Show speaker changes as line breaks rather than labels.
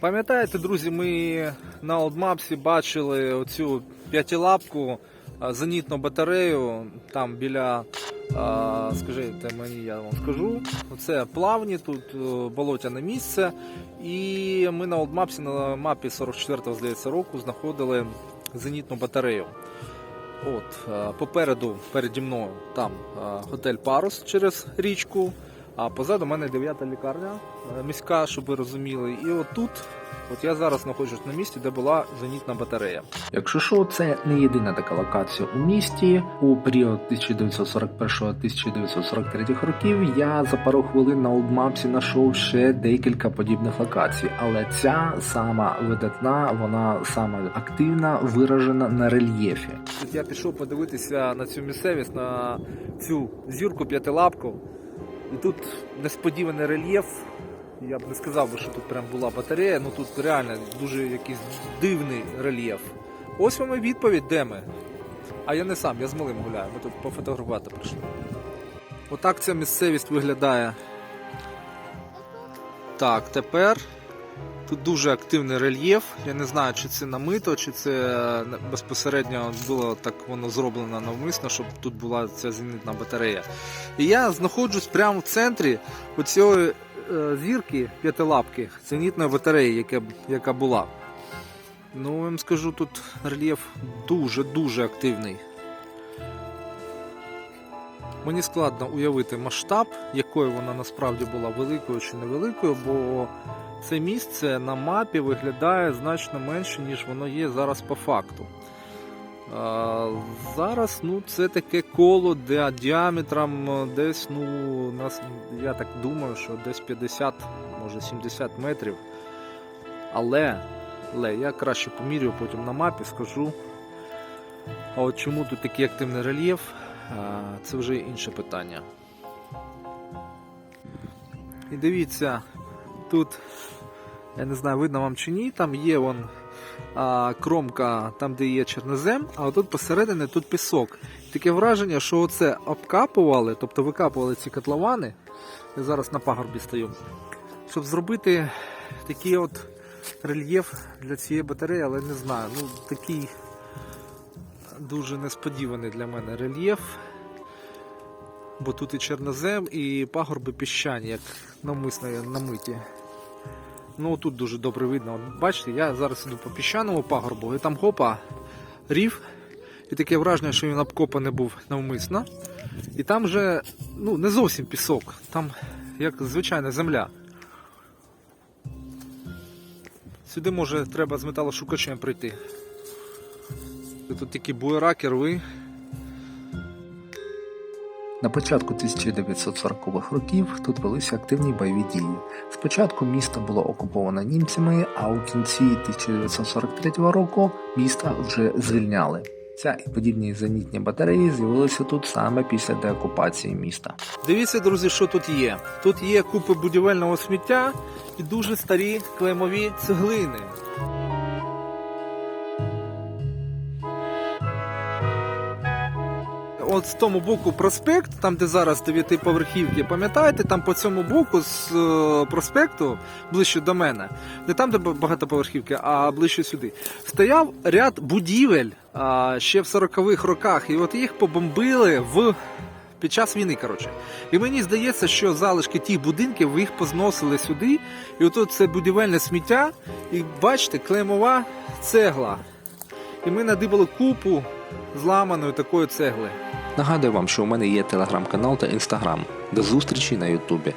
Пам'ятаєте, друзі, ми на Олдмапсі бачили оцю п'ятилапку зенітну батарею там біля, а, скажіть мені, я вам скажу. Це плавні, тут е, болотяне місце. І ми на Олдмапсі, на мапі 44-го, здається, року знаходили зенітну батарею. От, е, попереду, переді мною, там е, готель Парус через річку, а позаду мене дев'ята лікарня е, міська, щоб ви розуміли. І от тут, от я зараз знаходжусь на місці, де була зенітна батарея.
Якщо що, це не єдина така локація у місті. У період 1941-1943 років я за пару хвилин на олдмапсі знайшов ще декілька подібних локацій, але ця сама видатна, вона сама активна, виражена на рельєфі.
Я пішов подивитися на цю місцевість, на цю зірку п'ятилапку. І тут несподіваний рельєф. Я б не сказав би, що тут прям була батарея, ну тут реально дуже якийсь дивний рельєф. Ось вам і відповідь, де ми. А я не сам, я з малим гуляю. Ми тут пофотографувати прийшли. Отак ця місцевість виглядає. Так, тепер Тут дуже активний рельєф. Я не знаю, чи це намито, чи це е, безпосередньо було так воно зроблено навмисно, щоб тут була ця зенітна батарея. І я знаходжусь прямо в центрі оцієї е, зірки п'ятилапки зенітної батареї, яка, яка була. Ну, я вам скажу, тут рельєф дуже-дуже активний. Мені складно уявити масштаб, якою вона насправді була великою чи невеликою, бо це місце на мапі виглядає значно менше, ніж воно є зараз по факту. А, зараз ну, це таке коло де діаметром е, десь, ну, нас, я так думаю, що десь 50, може 70 метрів. Але, але я краще помірюю потім на мапі, скажу. А от чому тут такий активний рельєф, це вже інше питання. І дивіться, тут, я не знаю, видно вам чи ні, там є вон а, кромка, там де є чорнозем, а отут посередині тут пісок. Таке враження, що оце обкапували, тобто викапували ці котловани. Я зараз на пагорбі стою, щоб зробити такий от рельєф для цієї батареї, але не знаю, ну такий дуже несподіваний для мене рельєф. Бо тут і чорнозем, і пагорби піщані, як навмисно намиті. Ну тут дуже добре видно. Бачите, я зараз іду по піщаному пагорбу, і там хопа, рів. І таке враження, що він обкопаний був навмисно. І там вже ну, не зовсім пісок, там як звичайна земля. Сюди може треба з металошукачем прийти. Тут такі буераки, рви.
На початку 1940-х років тут велися активні бойові дії. Спочатку місто було окуповано німцями, а у кінці 1943 року місто вже звільняли. Ця і подібні зенітні батареї з'явилися тут саме після деокупації міста.
Дивіться, друзі, що тут є. Тут є купи будівельного сміття і дуже старі клеймові цеглини. От з тому боку проспект, там де зараз дев'ятиповерхівки, пам'ятаєте, там по цьому боку з е, проспекту, ближче до мене, не там, де багатоповерхівки, а ближче сюди, стояв ряд будівель а, ще в 40-х роках, і от їх побомбили в під час війни, коротше. І мені здається, що залишки тих будинків їх позносили сюди, і отут це будівельне сміття, і бачите, клеймова цегла. І ми надибали купу зламаної такої цегли.
Нагадую вам, що у мене є телеграм-канал та інстаграм. До зустрічі на Ютубі.